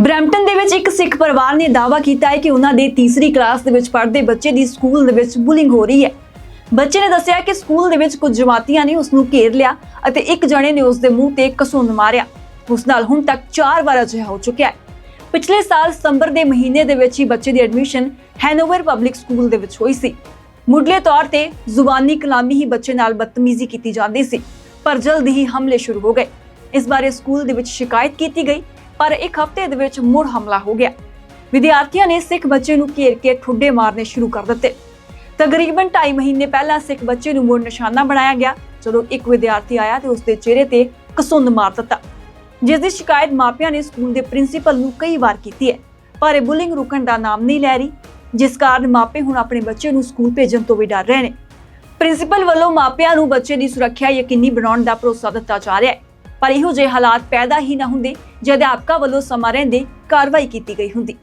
Brampton ਦੇ ਵਿੱਚ ਇੱਕ ਸਿੱਖ ਪਰਿਵਾਰ ਨੇ ਦਾਅਵਾ ਕੀਤਾ ਹੈ ਕਿ ਉਹਨਾਂ ਦੇ ਤੀਸਰੀ ਕਲਾਸ ਦੇ ਵਿੱਚ ਪੜ੍ਹਦੇ ਬੱਚੇ ਦੀ ਸਕੂਲ ਦੇ ਵਿੱਚ ਬੁਲਿੰਗ ਹੋ ਰਹੀ ਹੈ। ਬੱਚੇ ਨੇ ਦੱਸਿਆ ਕਿ ਸਕੂਲ ਦੇ ਵਿੱਚ ਕੁਝ ਜਮਾਤੀਆਂ ਨੇ ਉਸ ਨੂੰ ਘੇਰ ਲਿਆ ਅਤੇ ਇੱਕ ਜਣੇ ਨੇ ਉਸ ਦੇ ਮੂੰਹ ਤੇ ਕਸੁੰਨ ਮਾਰਿਆ। ਉਸ ਨਾਲ ਹੁਣ ਤੱਕ 4 ਵਾਰ ਅਜਿਹਾ ਹੋ ਚੁੱਕਿਆ ਹੈ। ਪਿਛਲੇ ਸਾਲ ਸਤੰਬਰ ਦੇ ਮਹੀਨੇ ਦੇ ਵਿੱਚ ਹੀ ਬੱਚੇ ਦੀ ਐਡਮਿਸ਼ਨ ਹੈਨੋਵਰ ਪਬਲਿਕ ਸਕੂਲ ਦੇ ਵਿੱਚ ਹੋਈ ਸੀ। ਮੁੱਢਲੇ ਤੌਰ ਤੇ ਜ਼ੁਬਾਨੀ ਕਲਾਮੀ ਹੀ ਬੱਚੇ ਨਾਲ ਬਦਤਮੀਜ਼ੀ ਕੀਤੀ ਜਾਂਦੀ ਸੀ, ਪਰ ਜਲਦ ਹੀ ਹਮਲੇ ਸ਼ੁਰੂ ਹੋ ਗਏ। ਇਸ ਬਾਰੇ ਸਕੂਲ ਦੇ ਵਿੱਚ ਸ਼ਿਕਾਇਤ ਕੀਤੀ ਗਈ ਪਰ ਇੱਕ ਹਫ਼ਤੇ ਦੇ ਵਿੱਚ ਮੁੜ ਹਮਲਾ ਹੋ ਗਿਆ। ਵਿਦਿਆਰਥੀਆਂ ਨੇ ਸਿੱਖ ਬੱਚੇ ਨੂੰ ਘੇਰ ਕੇ ਠੁੱਡੇ ਮਾਰਨੇ ਸ਼ੁਰੂ ਕਰ ਦਿੱਤੇ। ਤਕਰੀਬਨ 2.5 ਮਹੀਨੇ ਪਹਿਲਾਂ ਸਿੱਖ ਬੱਚੇ ਨੂੰ ਮੁੜ ਨਿਸ਼ਾਨਾ ਬਣਾਇਆ ਗਿਆ। ਜਦੋਂ ਇੱਕ ਵਿਦਿਆਰਥੀ ਆਇਆ ਤੇ ਉਸ ਦੇ ਚਿਹਰੇ ਤੇ ਕਸੁੰਦ ਮਾਰ ਦਿੱਤਾ। ਜਿਸ ਦੀ ਸ਼ਿਕਾਇਤ ਮਾਪਿਆਂ ਨੇ ਸਕੂਲ ਦੇ ਪ੍ਰਿੰਸੀਪਲ ਨੂੰ ਕਈ ਵਾਰ ਕੀਤੀ ਹੈ, ਪਰ ਇਹ ਬੁਲਿੰਗ ਰੁਕਣ ਦਾ ਨਾਮ ਨਹੀਂ ਲੈ ਰਹੀ, ਜਿਸ ਕਾਰਨ ਮਾਪੇ ਹੁਣ ਆਪਣੇ ਬੱਚੇ ਨੂੰ ਸਕੂਲ ਭੇਜਣ ਤੋਂ ਵੀ ਡਰ ਰਹੇ ਨੇ। ਪ੍ਰਿੰਸੀਪਲ ਵੱਲੋਂ ਮਾਪਿਆਂ ਨੂੰ ਬੱਚੇ ਦੀ ਸੁਰੱਖਿਆ ਯਕੀਨੀ ਬਣਾਉਣ ਦਾ ਭਰੋਸਾ ਦਿੱਤਾ ਜਾ ਰਿਹਾ ਹੈ। ਪਰ ਇਹੋ ਜਿਹੇ ਹਾਲਾਤ ਪੈਦਾ ਹੀ ਨਾ ਹੁੰਦੇ, ਜੇ ਅਧਿਆਪਕਾਂ ਵੱਲੋਂ ਸਮਾਂ ਰਹਿੰਦੇ, ਕਾਰਵਾਈ ਕੀਤੀ ਗਈ ਹੁੰਦੀ।